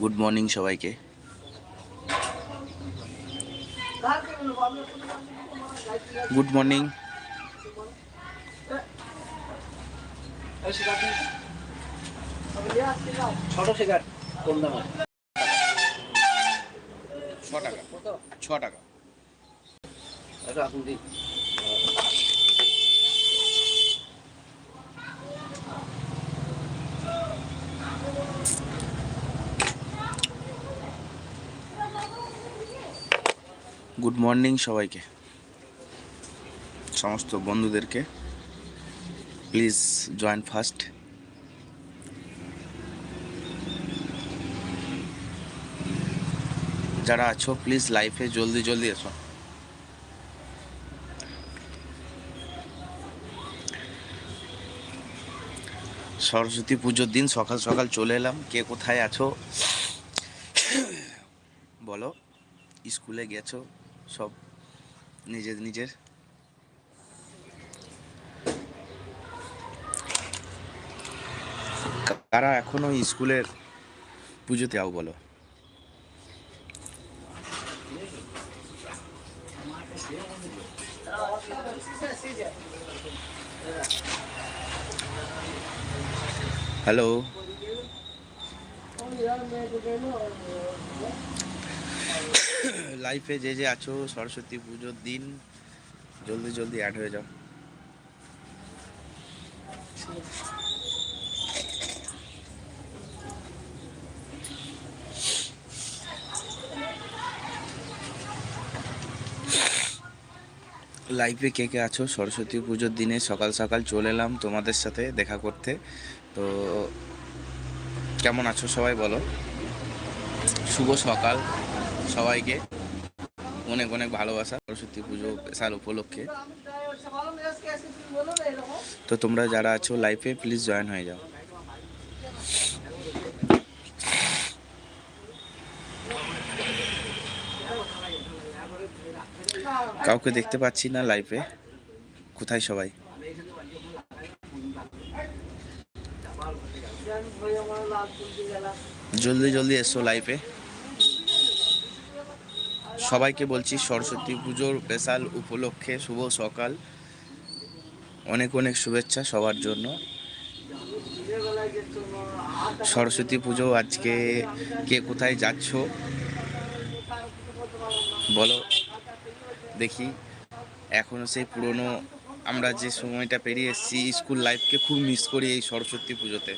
Good morning সবাইকে। Good morning ছোট cigarette কম দামে ছ টাকা। ছ টাকা। গুড মর্নিং সবাইকে। সমস্ত বন্ধুদেরকে প্লিজ জয়েন ফার্স্ট যারা আছো প্লিজ লাইফে জলদি জলদি এসো। সরস্বতী পুজোর দিন সকাল সকাল চলে এলাম। কে কোথায় আছো? বলো, স্কুলে গেছো? সব নিজের নিজের। কারা এখনও স্কুলের পুজোতে আও বলো? হ্যালো? লাইফে যে যে আছো, সরস্বতী পুজোর দিন, জলদি জলদি অ্যাড হয়ে যাও। লাইভে কে কে আছো, সরস্বতী পুজোর দিনে সকাল সকাল চলে এলাম তোমাদের সাথে দেখা করতে। তো, কেমন আছো সবাই বলো? শুভ সকাল সবাইকে। অনেক অনেক ভালোবাসা, সরস্বতী পুজো স্পেশাল উপলক্ষে। তো তোমরা যারা আছো লাইফে প্লিজ জয়েন হয়ে যাও। কাউকে দেখতে পাচ্ছি না লাইফে কোথায় সবাই? জলদি জলদি এসো লাইফে সবাইকে বলছি সরস্বতী পুজোর স্পেশাল উপলক্ষে শুভ সকাল। অনেক অনেক শুভেচ্ছা সবার জন্য। সরস্বতী পুজো আজকে কে কোথায় যাচ্ছ? বলো, দেখি। এখনও সেই পুরনো, আমরা যে সময়টা পেরিয়ে এসেছি স্কুল লাইফকে খুব মিস করি এই সরস্বতী পুজোতে।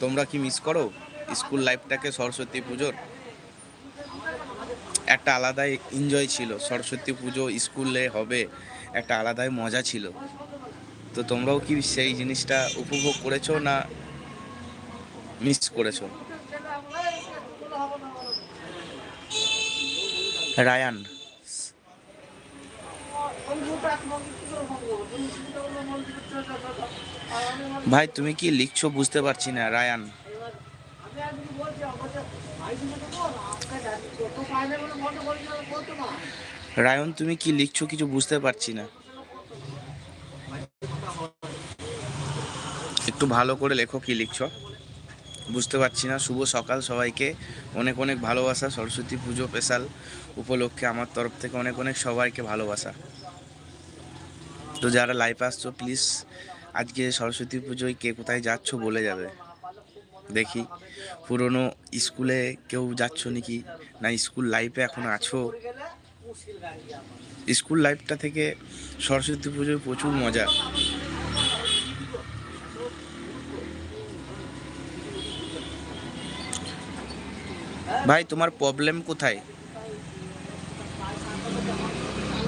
তোমরা কি মিস করো স্কুল লাইফটাকে সরস্বতী পুজোর? একটা আলাদাই এনজয় ছিল। সরস্বতী পুজো স্কুলে হবে, একটা আলাদাই মজা ছিল। তো তোমরাও কি সেই জিনিসটা উপভোগ করেছ না মিস করেছ? রায়ান। ভাই, তুমি কি লিখছো বুঝতে পারছি না, রায়ান। রায়ন, তুমি কি লিখছো কিছু বুঝতে পারছি না। একটু ভালো করে লেখো কি লিখছো। বুঝতে পারছি না। শুভ সকাল সবাইকে। অনেক অনেক ভালোবাসা। সরস্বতী পুজো স্পেশাল উপলক্ষে আমার তরফ থেকে অনেক অনেক সবাইকে ভালোবাসা। তো যারা লাইভ আসছো প্লিজ আজকে সরস্বতী পুজোয় কে কোথায় যাচ্ছ বলে যাবে। দেখি। পুরনো স্কুলে কেউ যাচ্ছ নাকি? না, স্কুল লাইফে এখন আছো? স্কুল লাইফটা থেকে সরস্বতী পুজোয় প্রচুর মজা। ভাই, তোমার প্রবলেম কোথায়?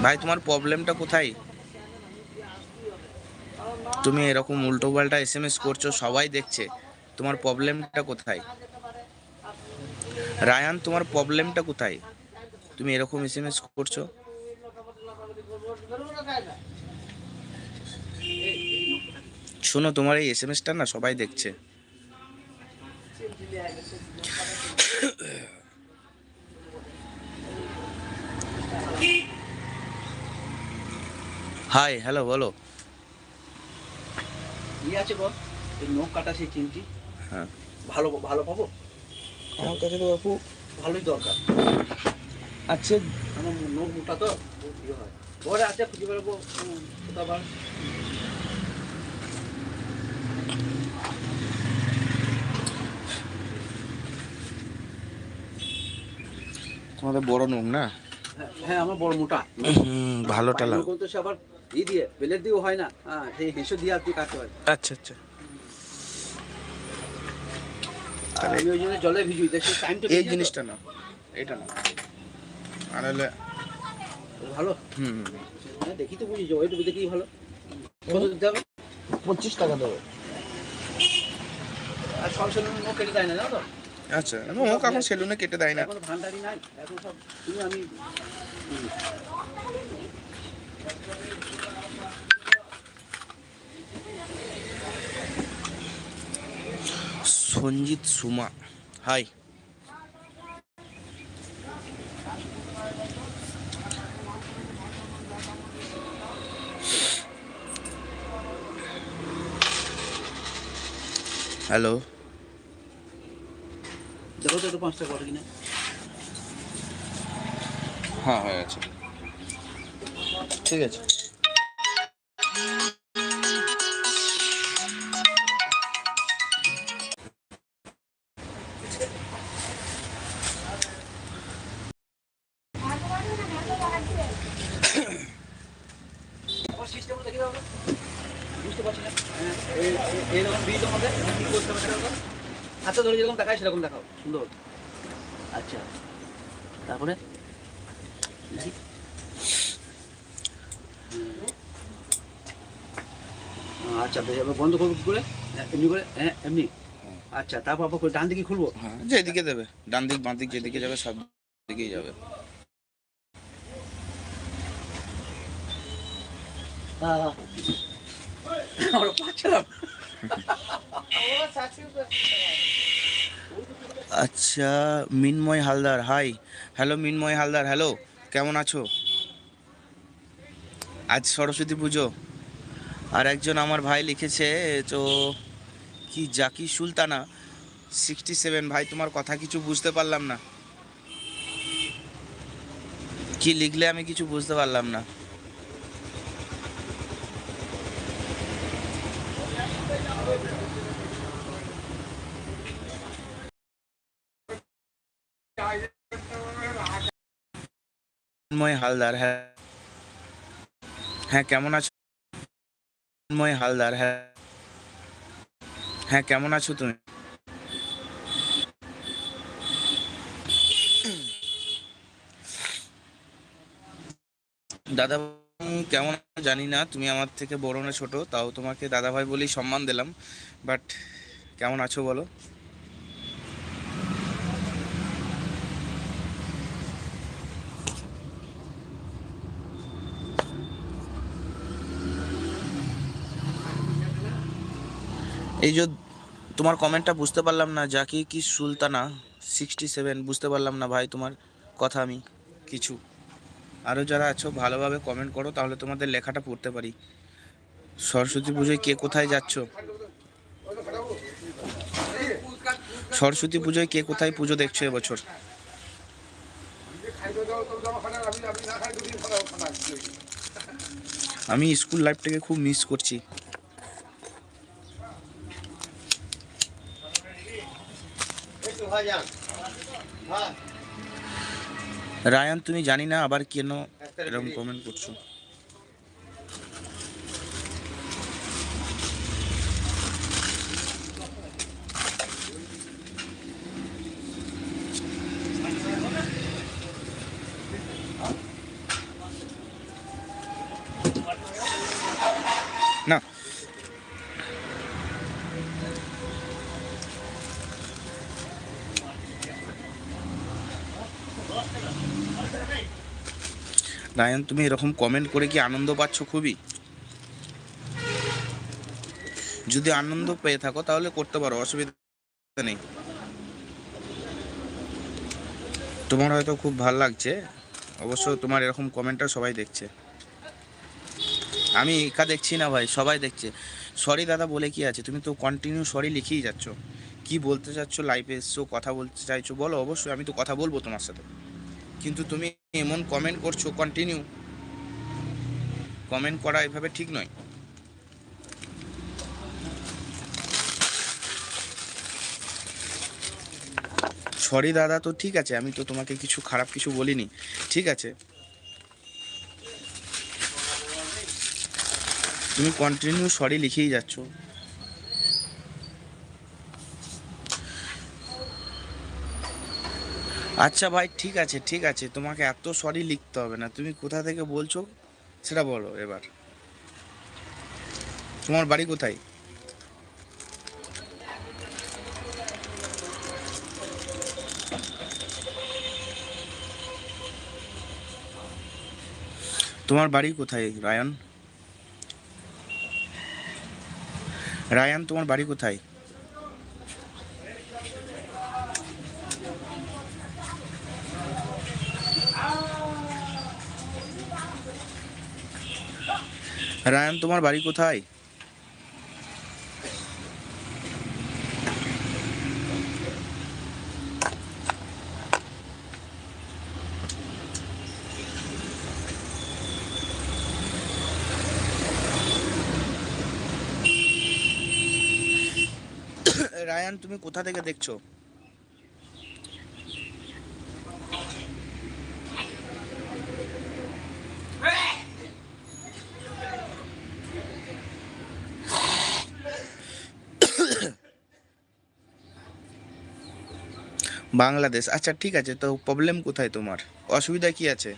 ভাই, তোমার প্রবলেমটা কোথায়? তুমি এরকম উল্টো পাল্টা এস এম এস করছ, সবাই দেখছে। তোমার প্রবলেমটা কোথায়? রায়ান, তোমার প্রবলেমটা কোথায়? তুমি এরকম এস এম এস করছ? শোনো, তোমার এই এস এম এসটা না সবাই দেখছে। হাই হ্যালো বলো। আছে বল? নখ কাটা সেই হ্যাঁ। ভালো ভালো পাবো? আমার কাছে তো বাপু ভালোই দরকার। আছে। আমার নোট মোটা তো ইয়ে হয়। পরে আছে খুঁজে বেরোবো কোথাও তোমাদের বড় নুন না? হ্যাঁ, হ্যাঁ আমার বড় মোটা। হুম ভালোটা লাগ তো সে আবার ই দিয়ে বেলের দিয়েও হয় না। হ্যাঁ সেই হেসো দিয়ে আর কি কাটতে হয়। আচ্ছা আচ্ছা। আমি ওই জন্য জলে ভিজুই দেখি টাইমটা এই জিনিসটা না এটা না আর হলে ভালো? হুম। হ্যাঁ দেখি তো বুঝি ওইটুকু দেখি ভালো। কত দিতে হবে? পঁচিশ টাকা দেবে। আর সব সেলুন কেটে দেয় না জানো তো? আচ্ছা নোক এখন সেলুনে কেটে দেয় না। এখন ভান্ডারি নাই এখন সব তুমি আমি সঞ্জিত সুমা। হাই। হ্যালো। দেখো তো একটু পাঁচ টাকা করে কিনা। হ্যাঁ হয়ে গেছে। ঠিক আছে। সেরকম দেখাও সুন্দর। আচ্ছা তারপরে? আচ্ছা বেশ এবার বন্ধ করব করে? হ্যাঁ, এমনি করে? হ্যাঁ এমনি। আচ্ছা তারপর আবার করে ডান দিকে খুলবো? হ্যাঁ যেদিকে দেবে। ডান দিক বাঁ দিক যেদিকে যাবে সব দিকেই যাবে। আমরা পাচ্ছিলাম। আচ্ছা Minmoy Haldar hi hello Minmoy Haldar hello কেমন আছো? আজ সরস্বতী পুজো। আর একজন আমার ভাই লিখেছে, তো কি জাকি সুলতানা? সিক্সটি সেভেন ভাই, তোমার কথা কিছু বুঝতে পারলাম না। কি লিখলে আমি কিছু বুঝতে পারলাম না? ময় হালদার হ্যাঁ। হ্যাঁ কেমন আছো? ময় হালদার হ্যাঁ। হ্যাঁ কেমন আছো তুমি? দাদা, কেমন জানি না, তুমি আমার থেকে বড় না ছোট, তাও তোমাকে দাদা ভাই বলেই সম্মান দিলাম বাট কেমন আছো বলো? এই যে তোমার কমেন্টটা বুঝতে পারলাম না জাকি কি সুলতানা? সিক্সটি সেভেন বুঝতে পারলাম না ভাই তোমার কথা আমি কিছু। আরও যারা আছো, ভালোভাবে কমেন্ট করো, তাহলে তোমাদের লেখাটা পড়তে পারি। সরস্বতী পুজোয় কে কোথায় যাচ্ছ? সরস্বতী পুজোয় কে কোথায় পুজো দেখছ এবছর? আমি স্কুল লাইফটাকে খুব মিস করছি। রায়ান তুমি জানি না আবার কেন এরকম কমেন্ট করছ। রায়ান তুমি এরকম কমেন্ট করে কি আনন্দ পাচ্ছ খুবই? যদি আনন্দ পেয়ে থাকো তাহলে করতে পারো, অসুবিধা নেই। তোমার হয়তো খুব ভালো লাগছে, অবশ্য তোমার এরকম কমেন্টটা সবাই দেখছে। আমি একা দেখছি না ভাই, সবাই দেখছে। সরি দাদা বলে কি আছে, তুমি তো কন্টিনিউ সরি লিখেই যাচ্ছ। কি বলতে চাচ্ছ লাইভে এসছো, কথা বলতে চাইছো, বলো, অবশ্যই আমি তো কথা বলব তোমার সাথে। কিন্তু তুমি এমন কমেন্ট করছ কন্টিনিউ কমেন্ট করা এভাবে ঠিক নয়। সরি দাদা, তো ঠিক আছে, আমি তো তোমাকে কিছু খারাপ কিছু বলিনি। ঠিক আছে। তুমি কন্টিনিউ সরি লিখেই যাচ্ছ। আচ্ছা ভাই, ঠিক আছে ঠিক আছে। তোমাকে এত সরি লিখতে হবে না। তুমি কোথা থেকে বলছো সেটা বলো এবার। তোমার বাড়ি কোথায়? তোমার বাড়ি কোথায়, রায়ন? রায়ান, তোমার বাড়ি কোথায়? রায়ান তোমার বাড়ি কোথায়? রায়ান তুমি কোথা থেকে দেখছ? বাংলাদেশ। আচ্ছা ঠিক আছে, তো প্রবলেম কোথায় তোমার? অসুবিধা কি আছে?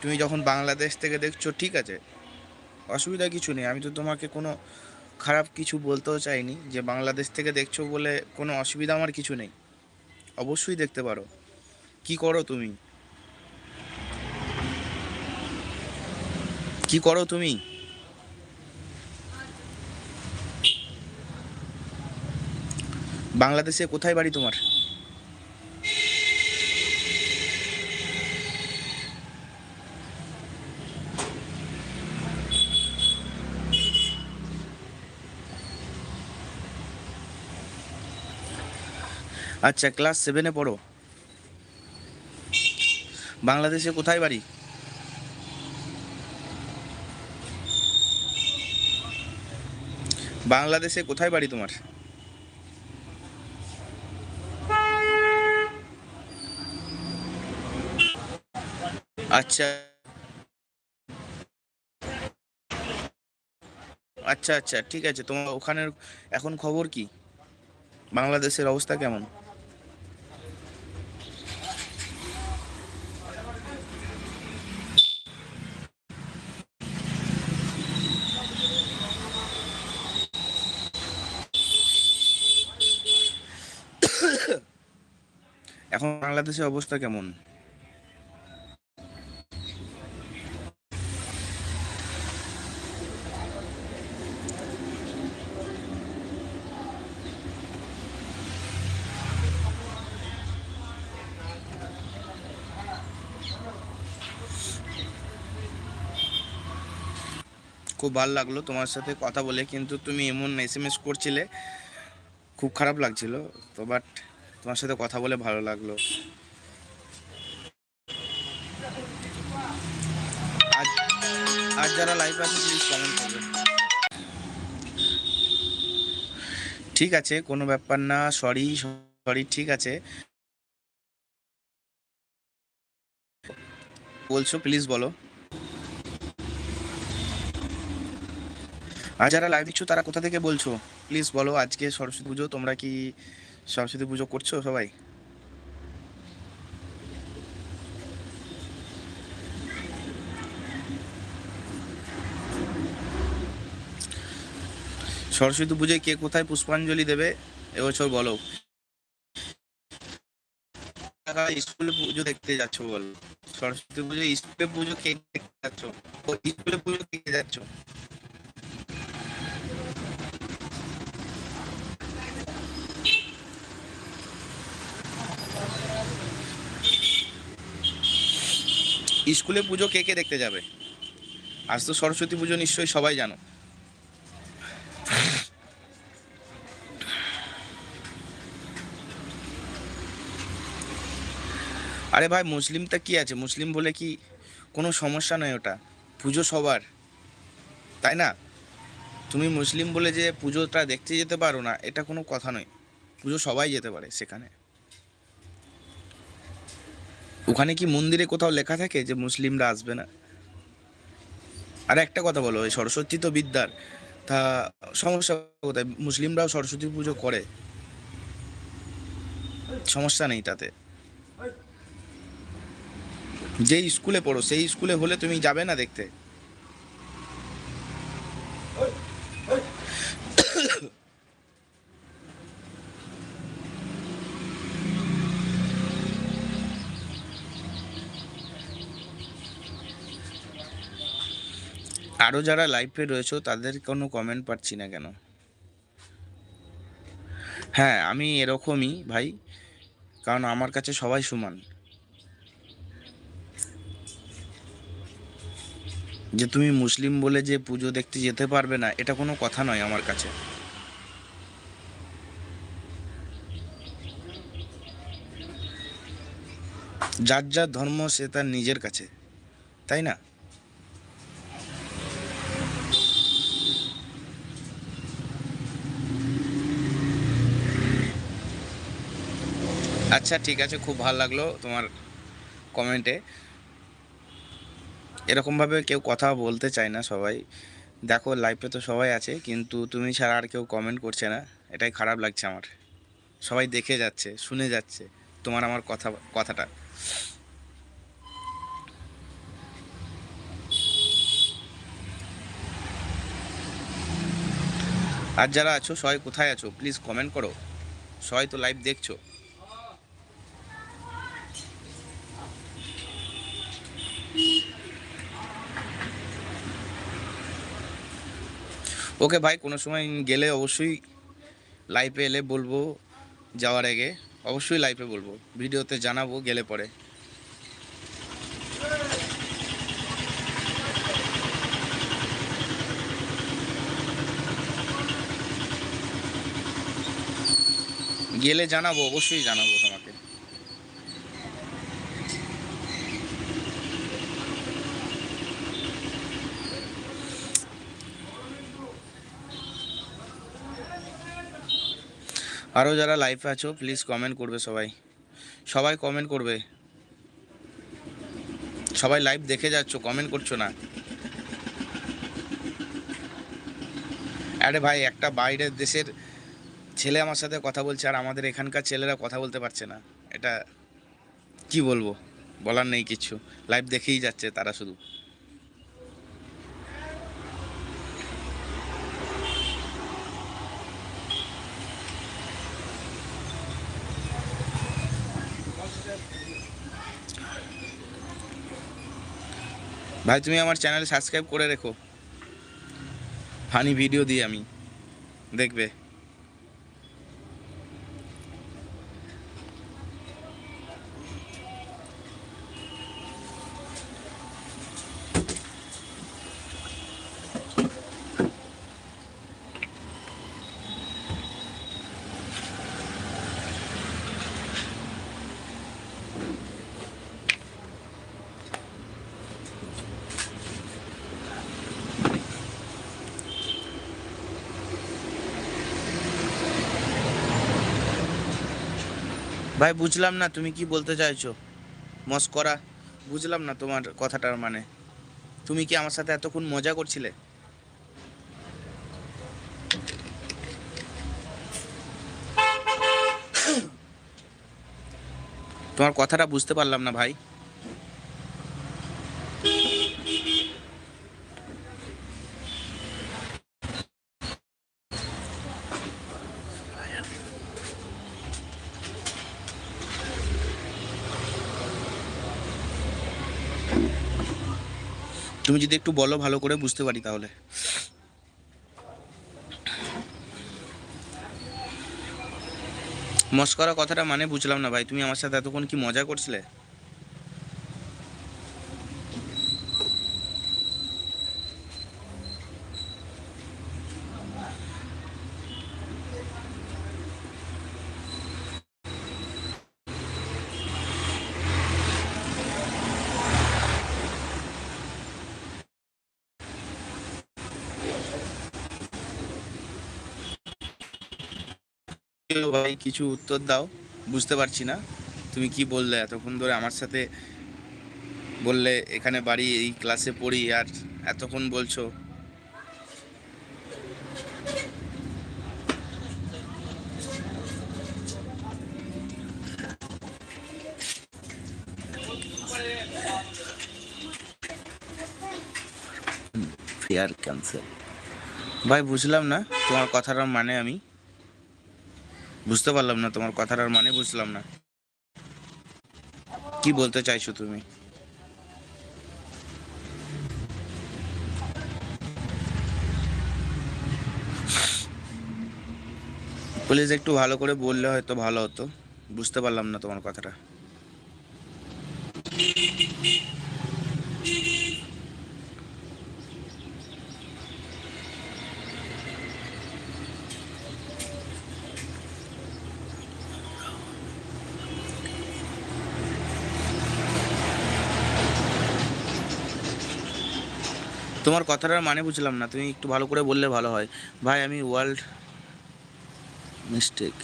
তুমি যখন বাংলাদেশ থেকে দেখছ, ঠিক আছে, অসুবিধা কিছু নেই। আমি তো তোমাকে কোনো খারাপ কিছু বলতেও চাইনি যে বাংলাদেশ থেকে দেখছ বলে কোনো অসুবিধা আমার কিছু নেই। অবশ্যই দেখতে পারো। কি করো তুমি? কি করো তুমি? বাংলাদেশে কোথায় বাড়ি তোমার? আচ্ছা ক্লাস সেভেনে পড়ো। বাংলাদেশে কোথায় বাড়ি? বাংলাদেশে কোথায় বাড়ি তোমার? আচ্ছা। আচ্ছা আচ্ছা ঠিক আছে। তোমার ওখানের এখন খবর কি? বাংলাদেশের অবস্থা কেমন? এখন বাংলাদেশের অবস্থা কেমন? খুব ভালো লাগল তোমার সাথে কথা বলে, কিন্তু তুমি এমন এস এম এস করছিলে, খুব খারাপ লাগছিল, তো বাট তোমার সাথে কথা বলে ভালো লাগল। আজ যারা লাইভ আছে প্লিজ কমেন্ট ঠিক আছে, কোনো ব্যাপার না সরি সরি ঠিক আছে। বলছো প্লিজ বলো। আর যারা লাইভ দিচ্ছ তারা কোথা থেকে বলছো? প্লিজ বলো, আজকে সরস্বতী পুজো, তোমরা কি সরস্বতী পুজো করছ সবাই? সরস্বতী পুজোয় কে কোথায় পুষ্পাঞ্জলি দেবে? এবছর বলো। স্কুলে পুজো দেখতে যাচ্ছ বলো। সরস্বতী পুজো স্কুলে পুজো কে দেখতে যাচ্ছ? স্কুলে পুজো কে যাচ্ছ স্কুলে পুজো কে কে দেখতে যাবে? আজ তো সরস্বতী পুজো নিশ্চয়ই সবাই জানো। আরে ভাই, মুসলিমটা কি আছে? মুসলিম বলে কি কোনো সমস্যা নয় ওটা? পুজো সবার। তাই না? তুমি মুসলিম বলে যে পুজোটা দেখতে যেতে পারো না, এটা কোনো কথা নয়। পুজো সবাই যেতে পারে সেখানে। ওখানে কি মন্দিরে কোথাও লেখা থাকে যে মুসলিমরা আসবে না? আর একটা কথা বলো ওই সরস্বতী তো বিদ্যার, তা সমস্যা কোথায়? মুসলিমরাও সরস্বতী পুজো করে? সমস্যা নেই তাতে। যে স্কুলে পড়ো, সেই স্কুলে হলে তুমি যাবে না দেখতে? আরও যারা লাইভে রয়েছে, তাদের কোনো কমেন্ট পাচ্ছি না কেন? হ্যাঁ আমি এরকমই ভাই, কারণ আমার কাছে সবাই সমান। যে তুমি মুসলিম বলে যে পুজো দেখতে যেতে পারবে না, এটা কোনো কথা নয় আমার কাছে। যার যার ধর্ম, সে তার নিজের কাছে। তাই না? আচ্ছা ঠিক আছে, খুব ভালো লাগল তোমার কমেন্টে এরকমভাবে কেউ কথা বলতে চায় না সবাই। দেখো লাইভে তো সবাই আছে, কিন্তু তুমি ছাড়া আর কেউ কমেন্ট করছে না। এটাই খারাপ লাগছে আমার। সবাই দেখে যাচ্ছে, শুনে যাচ্ছে তোমার আমার কথা, কথাটা। আর যারা আছো, সবাই কোথায় আছো? প্লিজ কমেন্ট করো। সবাই তো লাইভ দেখছ। ওকে ভাই কোনো সময় গেলে অবশ্যই লাইভে এলে বলব যাওয়ার আগে। অবশ্যই লাইভে বলব। ভিডিওতে জানাব, গেলে পরে। গেলে জানাব, অবশ্যই জানাব তোমাকে। আরও যারা লাইভে আছো প্লিজ কমেন্ট করবে সবাই। সবাই কমেন্ট করবে। সবাই লাইভ দেখে যাচ্ছ কমেন্ট করছ না। আরে ভাই, একটা বাইরের দেশের ছেলে আমার সাথে কথা বলছে, আর আমাদের এখানকার ছেলেরা কথা বলতে পারছে না। এটা কি বলব? বলার নেই কিছু। লাইভ দেখেই যাচ্ছে তারা শুধু। ভাই তুমি আমার চ্যানেল সাবস্ক্রাইব করে রেখো। ফানি ভিডিও দিই আমি। দেখবে। ভাই, বুঝলাম না, তুমি কি বলতে চাইছো? মস্করা বুঝলাম না তোমার কথাটার মানে। তুমি কি আমার সাথে এতক্ষণ মজা করছিলে? তোমার কথাটা বুঝতে পারলাম না ভাই। তুমি যদি একটু বলো, ভালো করে বুঝতে পারি তাহলে। মস্করা কথাটা মানে বুঝলাম না ভাই, তুমি আমার সাথে এতক্ষণ কি মজা করছিলে? ভাই কিছু উত্তর দাও, বুঝতে পারছি না। তুমি কি বললে? এতক্ষণ ধরে আমার সাথে বললে, এখানে বাড়ি, এই ক্লাসে পড়ি, আর এতক্ষণ বলছো। ক্যান্সেল ভাই, বুঝলাম না, তোমার কথাটার মানে আমি বুঝতে পারলাম না, তোমার কথাটার মানে বুঝলাম না। কি বলতে চাইছো তুমি? প্লিজ একটু ভালো করে বললে হয়তো ভালো হতো। বুঝতে পারলাম না তোমার কথাটা। তোমার কথাটার মানে বুঝলাম না, তুমি একটু ভালো করে বললে ভালো হয়। ভাই, আমি ওয়ার্ল্ড মিস্টেক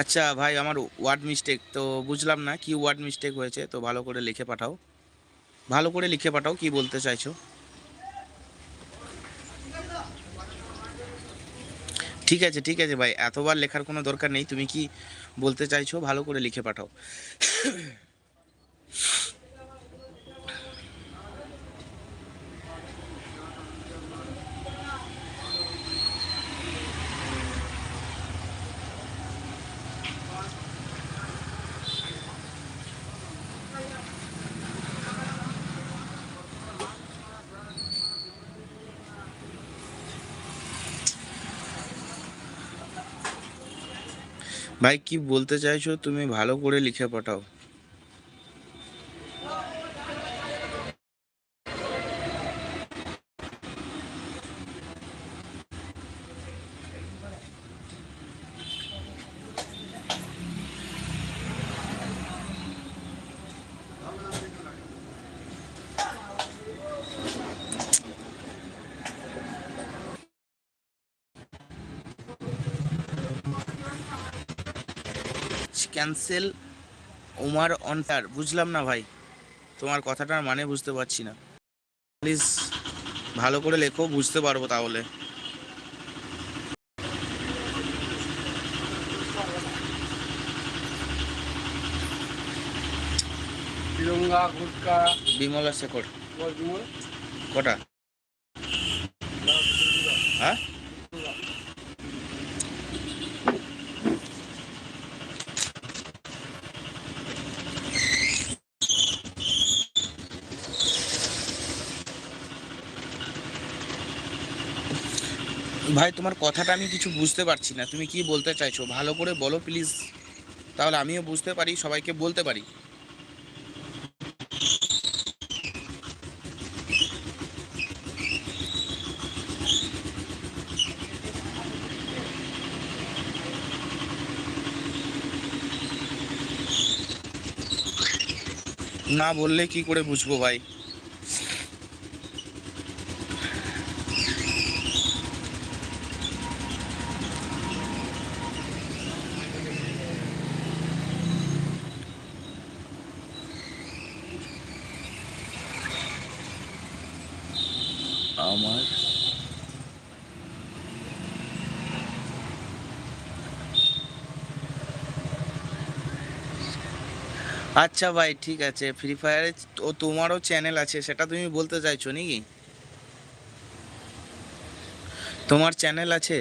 আচ্ছা ভাই, আমার ওয়ার্ড মিস্টেক তো বুঝলাম না কি ওয়ার্ড মিস্টেক হয়েছে, তো ভালো করে লিখে পাঠাও। ভালো করে লিখে পাঠাও কি বলতে চাইছো। ঠিক আছে ঠিক আছে ভাই, এতবার লেখার কোনো দরকার নেই, তুমি কি বলতে চাইছো ভালো করে লিখে পাঠাও। ভাই কি বলতে চাইছো? তুমি ভালো করে লিখে পাঠাও। ক্যান্সেল ওমার অন্টার বুঝলাম না ভাই। তোমার কথাটার মানে বুঝতে পারছি না। প্লিজ ভালো করে লেখো বুঝতে পারব তাহলে। বিমলা শেখর। কটা? হ্যাঁ? ভাই, তোমার কথাটা আমি কিছু বুঝতে পারছি না। তুমি কি বলতে চাইছো? ভালো করে বলো প্লিজ। তাহলে আমিও বুঝতে পারি, সবাইকে বলতে পারি। না বললে কি করে বুঝব ভাই আমার আচ্ছা ভাই, ঠিক আছে। ফ্রি ফায়ারে ও তোমারও চ্যানেল আছে, সেটা তুমি বলতে চাইছো নাকি? তোমার চ্যানেল আছে?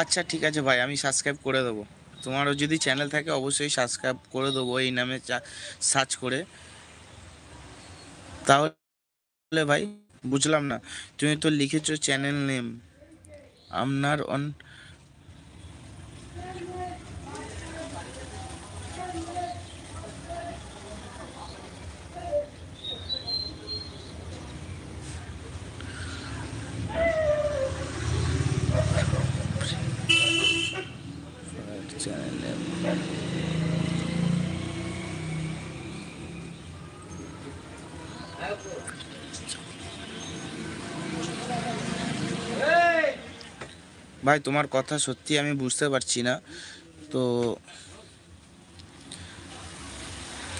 আচ্ছা ঠিক আছে ভাই, আমি সাবস্ক্রাইব করে দেবো। তোমারও যদি চ্যানেল থাকে, অবশ্যই সাবস্ক্রাইব করে দেবো এই নামে সার্চ করে। তাহলে ভাই, বুঝলাম না। তুমি তো লিখেছো চ্যানেল নেম আপনার অন চ্যানেল নেম ভাই তোমার কথা সত্যি আমি বুঝতে পারছি না। তো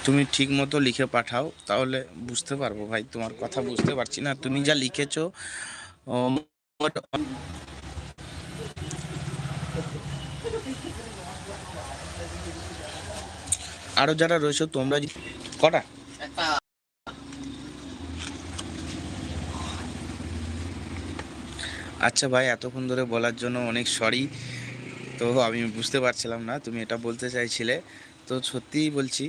তুমি ঠিক মতো লিখে পাঠাও তাহলে বুঝতে পারব ভাই তোমার কথা বুঝতে পারছি না। তুমি যা লিখেছো ও, মোট- আরও যারা রয়েছে তোমরা কটা? আচ্ছা ভাই, এতক্ষণ ধরে বলার জন্য অনেক সরি তো আমি বুঝতে পারছিলাম না, তুমি এটা বলতে চাইছিলে। তো সত্যিই বলছি,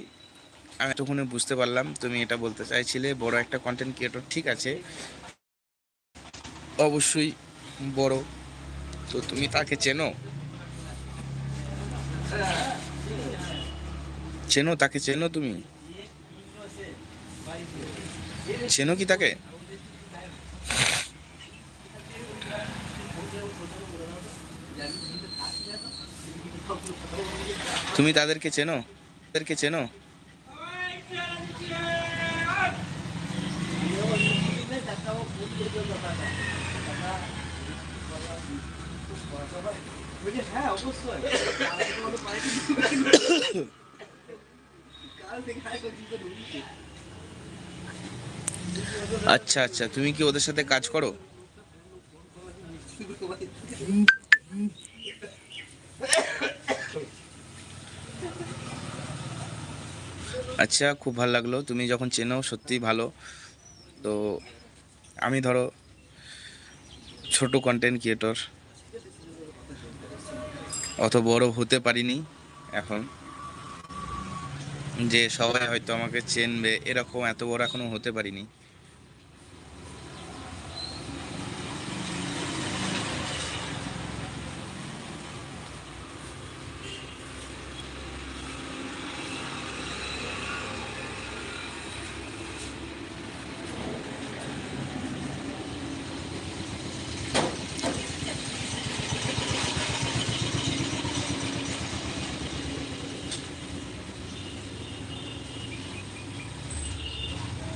আমি এতক্ষণে বুঝতে পারলাম তুমি এটা বলতে চাইছিলে। বড় একটা কন্টেন্ট ক্রিয়েটর ঠিক আছে, অবশ্যই বড়। তো তুমি তাকে চেনো? চেনো তাকে, চেনো তুমি? চেনো কি তাকে? তুমি তাদেরকে চেনো? তাদেরকে চেনো? আচ্ছা আচ্ছা তুমি কি ওদের সাথে কাজ করো? আচ্ছা খুব ভালো লাগল। তুমি যখন চেনো সত্যি ভালো। তো আমি ধরো, ছোট কন্টেন্ট ক্রিয়েটর অত বড় হতে পারিনি এখন। যে সবাই হয়তো আমাকে চেনবে, এরকম এত বড় এখনও হতে পারিনি।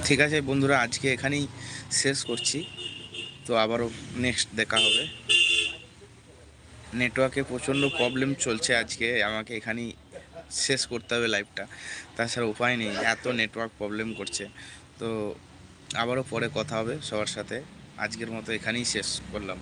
ঠিক আছে বন্ধুরা, আজকে এখানেই শেষ করছি। তো আবারও নেক্সট দেখা হবে। নেটওয়ার্কে প্রচণ্ড প্রবলেম চলছে আজকে, আমাকে এখানেই শেষ করতে হবে লাইফটা তাছাড়া উপায় নেই, এত নেটওয়ার্ক প্রবলেম করছে। তো আবারও পরে কথা হবে সবার সাথে। আজকের মতো এখানেই শেষ করলাম।